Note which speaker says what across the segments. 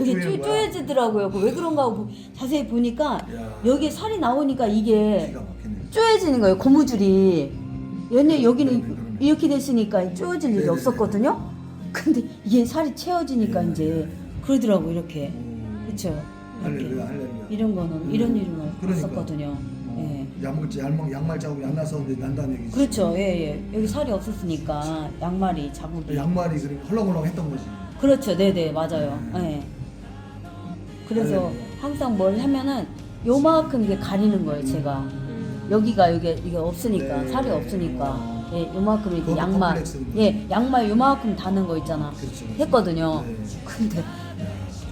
Speaker 1: 여기.
Speaker 2: 쪼,
Speaker 1: 쪼여지더라고요. 그왜 그런가 하고 자세히 보니까
Speaker 2: 야.
Speaker 1: 여기에 살이 나오니까 이게. 쪼여지는 거예요. 고무줄이. 얘네 여기는
Speaker 2: 그러네.
Speaker 1: 이렇게 됐으니까 쪼여질 일이
Speaker 2: 네네네.
Speaker 1: 없었거든요. 근데 이게 살이 채워지니까
Speaker 2: 네.
Speaker 1: 이제 그러더라고 이렇게.
Speaker 2: 음.
Speaker 1: 그렇죠. 이런 거는 이런 일은
Speaker 2: 그러니까.
Speaker 1: 없었거든요. 예.
Speaker 2: 양말 양말 양말 자국이 안 나서는데 난다는 얘기지.
Speaker 1: 그렇죠. 예, 예. 여기 살이 없었으니까 양말이 자국이.
Speaker 2: 양말이 그렇게 헐렁헐렁 했던 거지.
Speaker 1: 그렇죠. 네, 네. 맞아요. 예. 그래서
Speaker 2: 할렐루야.
Speaker 1: 항상 뭘 하면은 요만큼 이게 가리는 거예요, 제가. 여기가 여기 이게 없으니까
Speaker 2: 음. 네.
Speaker 1: 살이 없으니까 예 요만큼 이렇게 양말 예 양말 요만큼 다는 거 있잖아
Speaker 2: 그렇죠.
Speaker 1: 했거든요
Speaker 2: 네.
Speaker 1: 근데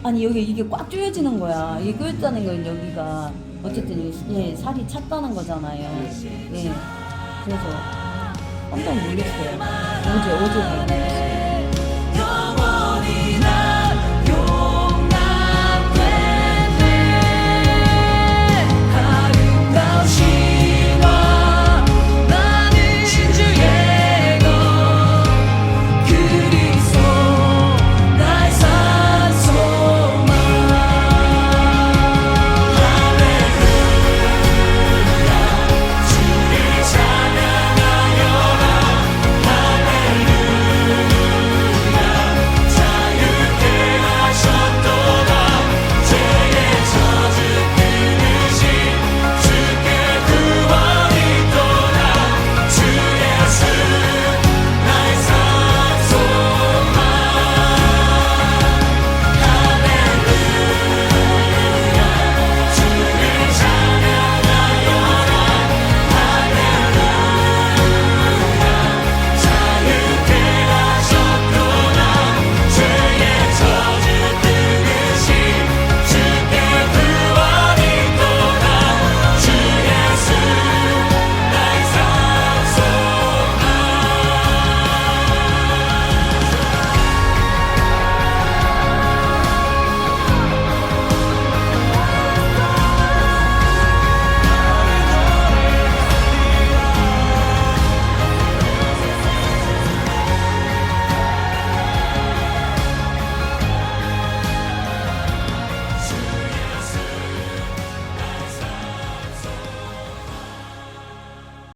Speaker 1: 아니 여기 이게 꽉 조여지는 거야 이게 조였다는 건 여기가 어쨌든 이- 예 살이 찼다는 거잖아요.
Speaker 2: 네.
Speaker 1: 예. 그래서 깜짝 놀랐어요. 어제 어제. 봤는데